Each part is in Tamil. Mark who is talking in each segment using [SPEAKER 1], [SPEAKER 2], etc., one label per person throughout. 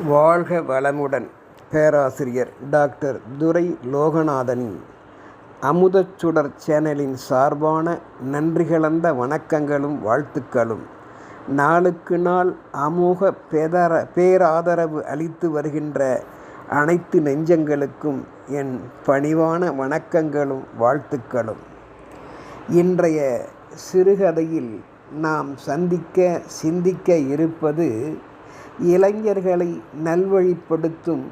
[SPEAKER 1] வாழ்க வளமுடன் பேராசிரியர் டாக்டர் துரை லோகநாதனின் அமுதச்சுடர் சேனலின் சார்பான நன்றி கலந்த வணக்கங்களும் வாழ்த்துக்களும். நாளுக்கு நாள் அமோக பேதர பேராதரவு அளித்து வருகின்ற அனைத்து நெஞ்சங்களுக்கும் என் பணிவான வணக்கங்களும் வாழ்த்துக்களும். இன்றைய சிறுகதையில் நாம் சந்திக்க சிந்திக்க இருப்பது இளைஞர்களை நல்வழிப்படுத்தும்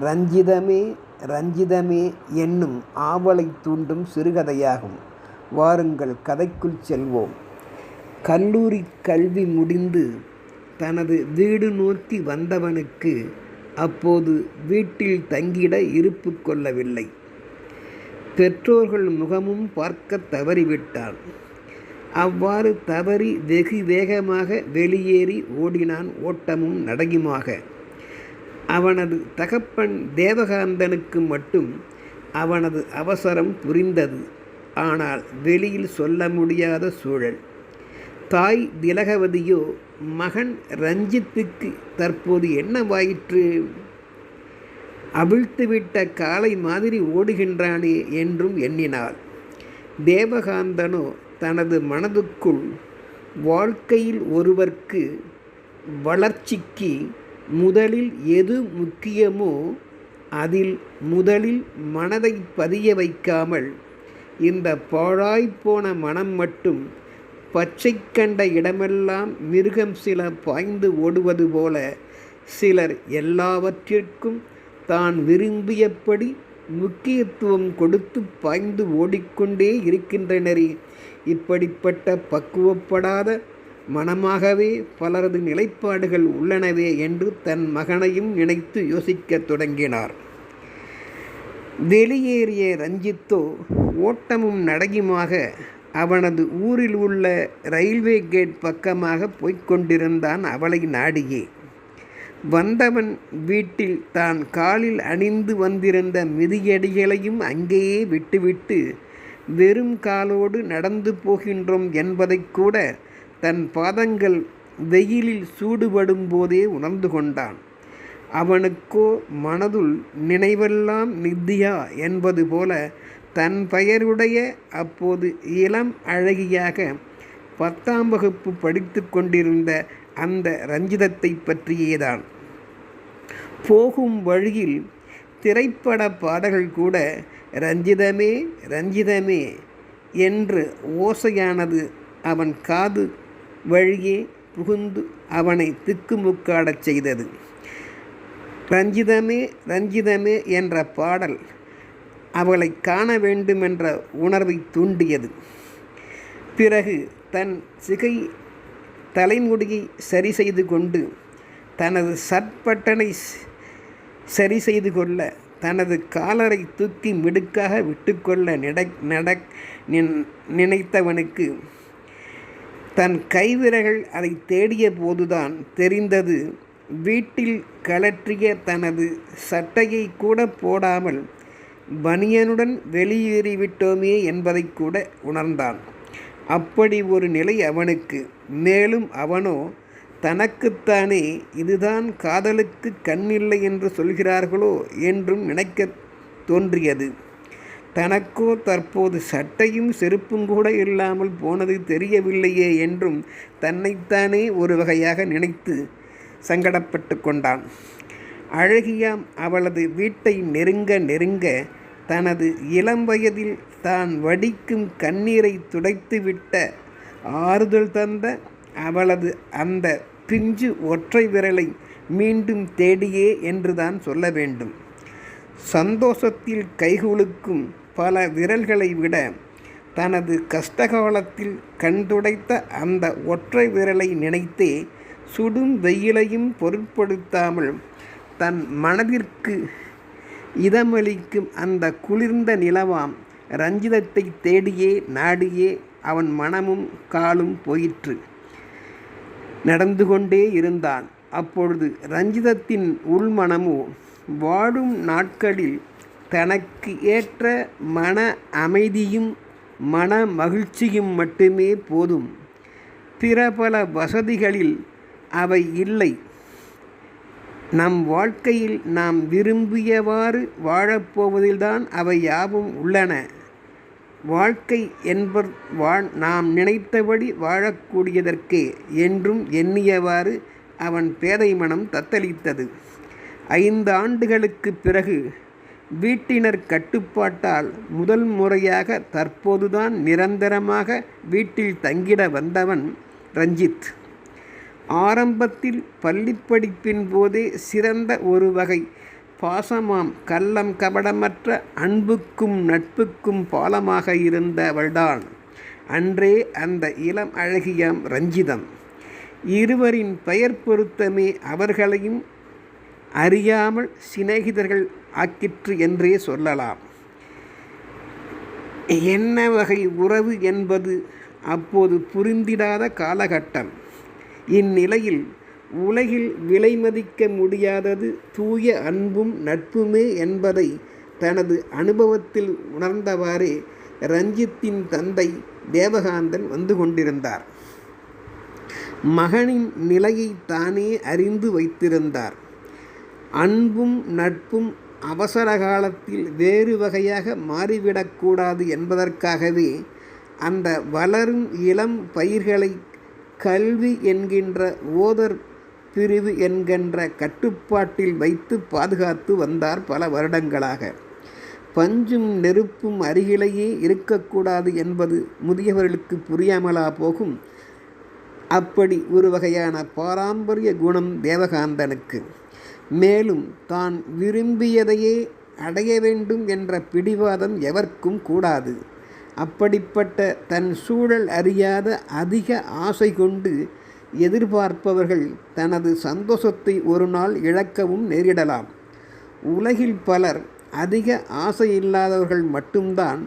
[SPEAKER 1] ரஞ்சிதமே ரஞ்சிதமே என்னும் ஆவலை தூண்டும் சிறுகதையாகும். வாருங்கள் கதைக்குள் செல்வோம். கல்லூரி கல்வி முடிந்து தனது வீடு நோக்கி வந்தவனுக்கு அப்போது வீட்டில் தங்கிட இருப்பு கொள்ளவில்லை. பெற்றோர்கள் முகமும் பார்க்க தவறிவிட்டான் அவ்வாறு தவறி வெகு வேகமாக வெளியேறி ஓடினான் ஓட்டமும் நடையுமாக. அவனது தகப்பன் தேவகாந்தனுக்கு மட்டும் அவனது அவசரம் புரிந்தது. ஆனால் வெளியில் சொல்ல முடியாத சூழல். தாய் திலகவதியோ மகன் ரஞ்சித்துக்கு தற்போது என்னவாயிற்று அவிழ்த்துவிட்ட காலை மாதிரி ஓடுகின்றானே என்றும் எண்ணினாள். தேவகாந்தனோ தனது மனதுக்குள் வாழ்க்கையில் ஒருவர்க்கு வளர்ச்சிக்கு முதலில் எது முக்கியமோ அதில் முதலில் மனதை பதிய வைக்காமல் இந்த பாழாய்ப்போன மனம் மட்டும் பச்சை கண்ட இடமெல்லாம் மிருகம் சில பாய்ந்து ஓடுவது போல சிலர் எல்லாவற்றிற்கும் தான் விரும்பியபடி முக்கியத்துவம் கொடுத்து பாய்ந்து ஓடிக்கொண்டே இருக்கின்றனரே. இப்படிப்பட்ட பக்குவப்படாத மனமாகவே பலரது நிலைப்பாடுகள் உள்ளனவே என்று தன் மகனையும் நினைத்து யோசிக்கத் தொடங்கினார். வெளியேறிய ரஞ்சித்தோ ஓட்டமும் நடையுமாக அவனது ஊரில் உள்ள ரயில்வே கேட் பக்கமாக போய்க்கொண்டிருந்தான் அவளை நாடியே. வந்தவன் வீட்டில் தான் காலில் அணிந்து வந்திருந்த மிதியடிகளையும் அங்கேயே விட்டுவிட்டு வெறும் காலோடு நடந்து போகின்றோம் என்பதை கூட தன் பாதங்கள் வெயிலில் சூடுபடும் போதே உணர்ந்து கொண்டான். அவனுக்கோ மனதுள் நினைவெல்லாம் நித்தியா என்பது போல தன் பெயருடைய அப்போது இளம் அழகியாக பத்தாம் வகுப்பு படித்து கொண்டிருந்த அந்த ரஞ்சிதத்தை பற்றியேதான். போகும் வழியில் திரைப்பட பாடல்கள் கூட ரஞ்சிதமே ரஞ்சிதமே என்று ஓசையானது அவன் காது வழியே புகுந்து அவனை திக்குமுக்காடச் செய்தது. ரஞ்சிதமே ரஞ்சிதமே என்ற பாடல் அவளை காண வேண்டுமென்ற உணர்வை தூண்டியது. பிறகு தன் சிகை தலைமுடியை சரி செய்து கொண்டு தனது சட்பட்டனை சரி செய்து கொள்ள தனது காலரை தூக்கி மிடுக்காக விட்டுக்கொள்ள நிட நட நினைத்தவனுக்கு தன் கைவிரகள் அதை தேடிய போதுதான் தெரிந்தது. வீட்டில் கலற்றிய தனது சட்டையை கூட போடாமல் பனியனுடன் வெளியேறிவிட்டோமே என்பதை கூட உணர்ந்தான். அப்படி ஒரு நிலை அவனுக்கு. மேலும் அவனோ தனக்குத்தானே இதுதான் காதலுக்கு கண்ணில்லை என்று சொல்கிறார்களோ என்றும் நினைக்க தோன்றியது. தனக்கோ தற்போது சட்டையும் செருப்பும் கூட இல்லாமல் போனது தெரியவில்லையே என்றும் தன்னைத்தானே ஒரு வகையாக நினைத்து சங்கடப்பட்டு கொண்டான். அழகியாம் அவளது வீட்டை நெருங்க நெருங்க தனது இளம் வயதில் தான் வடிக்கும் கண்ணீரை துடைத்துவிட்ட ஆறுதல் தந்த அவளது அந்த பிஞ்சு ஒற்றை விரலை மீண்டும் தேடியே என்றுதான் சொல்ல வேண்டும். சந்தோஷத்தில் கைகுலுக்கும் பல விரல்களை விட தனது கஷ்டகாலத்தில் கண்துடைத்த அந்த ஒற்றை விரலை நினைத்தே சுடும் வெயிலையும் பொருட்படுத்தாமல் தன் மனதிற்கு இதமளிக்கும் அந்த குளிர்ந்த நிலவாம் ரஞ்சிதத்தை தேடியே நாடியே அவன் மனமும் காலும் போயிற்று. நடந்து கொண்டே இருந்தான். அப்பொழுது ரஞ்சிதத்தின் உள்மனமோ வாழும் நாட்களில் தனக்கு ஏற்ற மன அமைதியும் மன மகிழ்ச்சியும் மட்டுமே போதும். பிற பல வசதிகளில் அவை இல்லை. நம் வாழ்க்கையில் நாம் விரும்பியவாறு வாழப்போவதில்தான் அவை யாவும் உள்ளன. வாழ்க்கை என்பர் வாழ் நாம் நினைத்தபடி வாழக்கூடியதற்கே என்றும் எண்ணியவாறு அவன் பேதை மனம் தத்தளித்தது. ஐந்து ஆண்டுகளுக்குப் பிறகு வீட்டினர் கட்டுப்பாட்டால் முதல் முறையாக தற்போதுதான் நிரந்தரமாக வீட்டில் தங்கிட வந்தவன் ரஞ்சித். ஆரம்பத்தில் பள்ளிப்படிப்பின் போதே சிறந்த ஒரு வகை. பாசமாம் கள்ளம் கபடமற்ற அன்புக்கும் நட்புக்கும் பாலமாக இருந்தவள்தான். அன்றே அந்த இளம் அழகியாம் ரஞ்சிதம். இருவரின் பெயர் பொருத்தமே அவர்களையும் அறியாமல் சிநேகிதர்கள் ஆக்கிற்று என்றே சொல்லலாம். என்ன வகை உறவு என்பது அப்போது புரிந்திடாத காலகட்டம். இந்நிலையில் உலகில் விலைமதிக்க முடியாதது தூய அன்பும் நட்புமே என்பதை தனது அனுபவத்தில் உணர்ந்தவாறே ரஞ்சித்தின் தந்தை தேவகாந்தன் வந்து கொண்டிருந்தார். மகனின் நிலையை தானே அறிந்து வைத்திருந்தார். அன்பும் நட்பும் அவசர காலத்தில் வேறு வகையாக மாறிவிடக்கூடாது என்பதற்காகவே அந்த வளரும் இளம் பயிர்களை கல்வி என்கின்ற ஓதர் பிரிவு என்கின்ற கட்டுப்பாட்டில் வைத்து பாதுகாத்து வந்தார் பல வருடங்களாக. பஞ்சும் நெருப்பும் அருகிலேயே இருக்கக்கூடாது என்பது முதியவர்களுக்கு புரியாமலா போகும். அப்படி ஒரு வகையான பாரம்பரிய குணம் தேவகாந்தனுக்கு. மேலும் தான் விரும்பியதையே அடைய வேண்டும் என்ற பிடிவாதம் எவர்க்கும் கூடாது. அப்படிப்பட்ட தன் சூழல் அறியாத அதிக ஆசை கொண்டு எதிர்பார்ப்பவர்கள் தனது சந்தோஷத்தை ஒரு நாள் இழக்கவும் நேரிடலாம். உலகில் பலர் அதிக ஆசை இல்லாதவர்கள் மட்டும்தான்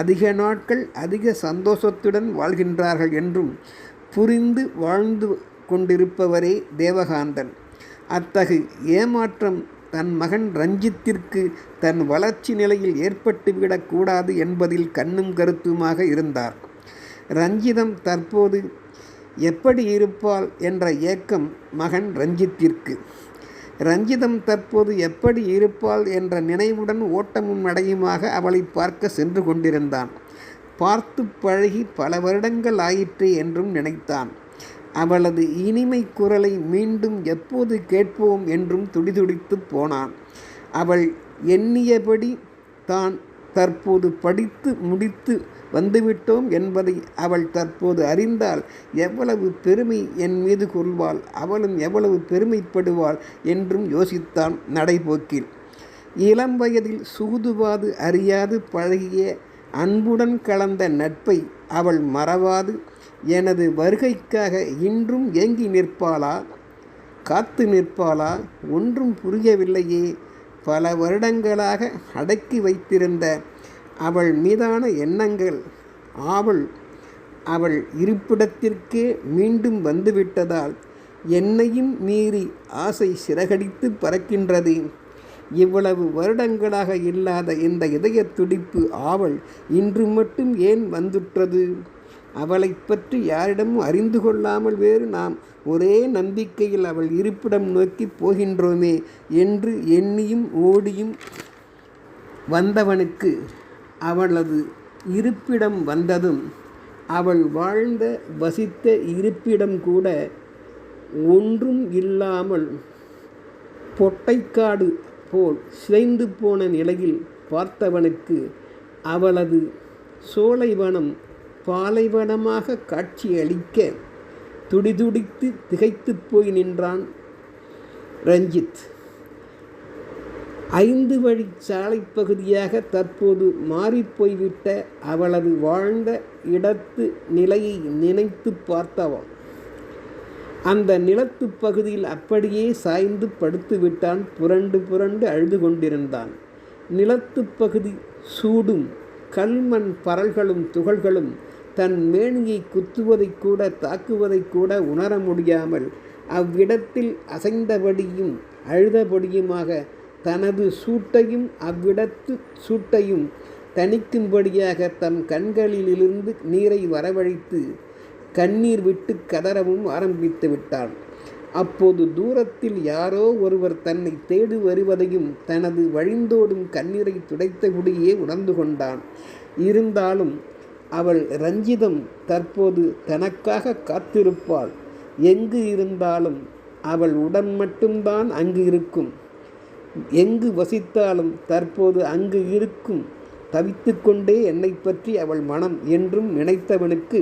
[SPEAKER 1] அதிக நாட்கள் அதிக சந்தோஷத்துடன் வாழ்கின்றார்கள் என்றும் புரிந்து வாழ்ந்து கொண்டிருப்பவரே தேவகாந்தன். அத்தகு ஏமாற்றம் தன் மகன் ரஞ்சித்திற்கு தன் வளர்ச்சி நிலையில் ஏற்பட்டுவிடக்கூடாது என்பதில் கண்ணும் கருத்துமாக இருந்தார். ரஞ்சிதம் தற்போது எப்படி இருப்பாள் என்ற ஏக்கம் மகன் ரஞ்சித்திற்கு. ரஞ்சிதம் தற்போது எப்படி இருப்பாள் என்ற நினைவுடன் ஓட்டமும் நடையுமாக அவளை பார்க்க சென்று கொண்டிருந்தான். பார்த்து பழகி பல வருடங்கள் ஆயிற்று என்றும் நினைத்தான். அவளது இனிமை குரலை மீண்டும் எப்போது கேட்போம் என்றும் துடிதுடித்து போனான். அவள் எண்ணியபடி தான் தற்போது படித்து முடித்து வந்துவிட்டோம் என்பதை அவள் தற்போது அறிந்தால் எவ்வளவு பெருமை என் மீது கொள்வாள் அவளும் எவ்வளவு பெருமைப்படுவாள் என்றும் யோசித்தான் நடைபோக்கில். இளம் வயதில் சூதுவாது அறியாது பழகிய அன்புடன் கலந்த நட்பை அவள் மறவாது எனது வருகைக்காக இன்றும் ஏங்கி நிற்பாளா? காத்து நிற்பாளா? ஒன்றும் புரியவில்லையே. பல வருடங்களாக அடக்கி வைத்திருந்த அவள் மீதான எண்ணங்கள் ஆவல் அவள் இருப்பிடத்திற்கே மீண்டும் வந்துவிட்டதால் என்னையும் மீறி ஆசை சிறகடித்து பறக்கின்றது. இவ்வளவு வருடங்களாக இல்லாத இந்த இதய துடிப்பு ஆவல் இன்று மட்டும் ஏன் வந்துற்றது? அவளை பற்றி யாரிடமும் அறிந்து கொள்ளாமல் வேறு நாம் ஒரே நம்பிக்கையில் அவள் இருப்பிடம் நோக்கி போகின்றோமே என்று எண்ணியும் ஓடியும் வந்தவனுக்கு அவளது இருப்பிடம் வந்ததும் அவள் வாழ்ந்த வசித்த இருப்பிடம் கூட ஒன்றும் இல்லாமல் பொட்டைக்காடு போல் சிதைந்து போன நிலையில் பார்த்தவனுக்கு அவளது சோலைவனம் பாலைவனமாக காட்சியளிக்க துடிதுடித்து திகைத்து போய் நின்றான் ரஞ்சித். ஐந்து வழி சாலை பகுதியாக தற்போது மாறிப்போய்விட்ட அவளது வாழ்ந்த இடத்து நிலையை நினைத்து பார்த்தவன். அந்த நிலத்து பகுதியில் அப்படியே சாய்ந்து படுத்து விட்டான். புரண்டு புரண்டு அழுது கொண்டிருந்தான். நிலத்து பகுதி சூடும் கல்மண் பரல்களும் துகள்களும் தன் மேனியை குத்துவதை கூட தாக்குவதை கூட உணர முடியாமல் அவ்விடத்தில் அசைந்தபடியும் அழுதபடியுமாக தனது சூட்டையும் அவ்விடத்து சூட்டையும் தணிக்கும்படியாக தம் கண்களிலிருந்து நீரை வரவழைத்து கண்ணீர் விட்டு கதறவும் ஆரம்பித்து விட்டான். அப்போது தூரத்தில் யாரோ ஒருவர் தன்னை தேடி வருவதையும் தனது வழிந்தோடும் கண்ணீரை துடைத்தபடியே உணர்ந்து கொண்டான். இருந்தாலும் அவள் ரஞ்சிதம் தற்போது தனக்காக காத்திருப்பாள். எங்கு இருந்தாலும் அவள் உடன் மட்டும்தான் அங்கு இருக்கும். எங்கு வசித்தாலும் தற்போது அங்கு இருக்கும். தவித்து கொண்டே என்னை பற்றி அவள் மனம் என்றும் நினைத்தவனுக்கு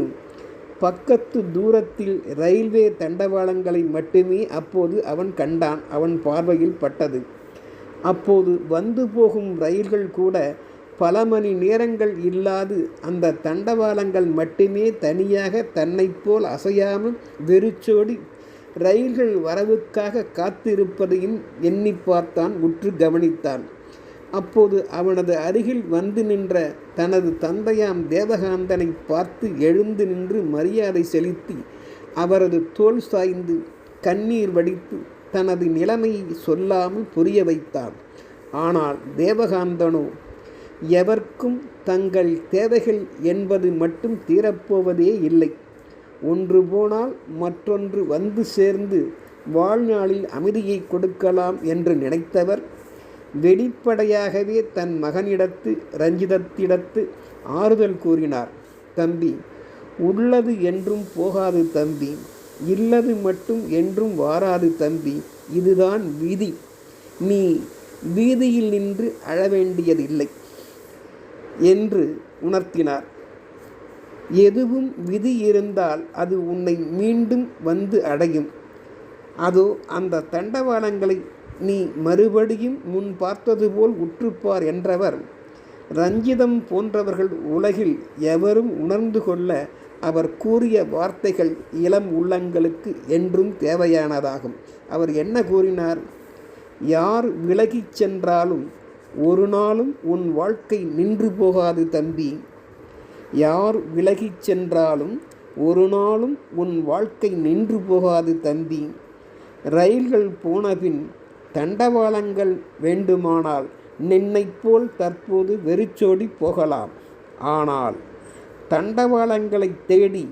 [SPEAKER 1] பக்கத்து தூரத்தில் ரயில்வே தண்டவாளங்களை மட்டுமே அப்போது அவன் கண்டான். அவன் பார்வையில் பட்டது. அப்போது வந்து போகும் ரயில்கள் கூட பல மணி நேரங்கள் இல்லாது அந்த தண்டவாளங்கள் மட்டுமே தனியாக தன்னைப் போல் அசையாமல் வெறிச்சோடி ரயில்கள் வரவுக்காக காத்திருப்பதையும் எண்ணி பார்த்தான் உற்று கவனித்தான். அப்போது அவனது அருகில் வந்து நின்ற தனது தந்தையாம் தேவகாந்தனை பார்த்து எழுந்து நின்று மரியாதை செலுத்தி அவரது தோல் சாய்ந்து கண்ணீர் வடித்து தனது நிலைமையை சொல்லாமல் புரிய வைத்தான். ஆனால் தேவகாந்தனோ எவர்க்கும் தங்கள் தேவைகள் என்பது மட்டும் தீரப்போவதே இல்லை. ஒன்று போனால் மற்றொன்று வந்து சேர்ந்து வாழ்நாளில் அமைதியை கொடுக்கலாம் என்று நினைத்தவர் வெளிப்படையாகவே தன் மகனிடத்து ரஞ்சிதத்திடத்து ஆறுதல் கூறினார். தம்பி உள்ளது என்றும் போகாது தம்பி இல்லது மட்டும் என்றும் வாராது தம்பி இதுதான் வீதி. நீ வீதியில் நின்று அழ வேண்டியதில்லை. என்று உணர்த்தினார். எதுவும் விதி இருந்தால் அது உன்னை மீண்டும் வந்து அடையும். அதோ அந்த தண்டவாளங்களை நீ மறுபடியும் முன் பார்த்தது போல் உற்றுப்பார் என்றவர். ரஞ்சிதம் போன்றவர்கள் உலகில் எவரும் உணர்ந்து கொள்ள அவர் கூறிய வார்த்தைகள் இளம் உள்ளங்களுக்கு என்றும் தேவையானதாகும். அவர் என்ன கூறினார்? யார் விலகிச் சென்றாலும் ஒரு நாளும் உன் வாழ்க்கை நின்று போகாது தம்பி. யார் விலகிச் சென்றாலும் ஒரு நாளும் உன் வாழ்க்கை நின்று போகாது தம்பி. ரயில்கள் போனபின் தண்டவாளங்கள் வேண்டுமானால் நின்னைப் போல் தற்போது வெறிச்சோடி போகலாம். ஆனால் தண்டவாளங்களை தேடி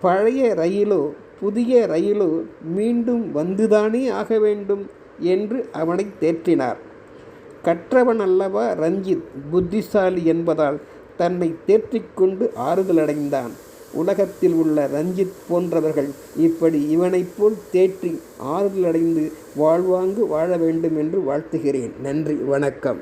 [SPEAKER 1] பழைய ரயிலோ புதிய ரயிலோ மீண்டும் வந்துதானே ஆக வேண்டும் என்று அவனை தேற்றினார். கற்றவன் அல்லவா ரஞ்சித் புத்திசாலி என்பதால் தன்னை தேற்றிக்கொண்டு ஆறுதலடைந்தான் உலகத்தில் உள்ள ரஞ்சித் போன்றவர்கள் இப்படி இவனைப் போல் தேற்றி ஆறுதலடைந்து வாழ்வாங்கு வாழ வேண்டும் என்று வாழ்த்துகிறேன். நன்றி வணக்கம்.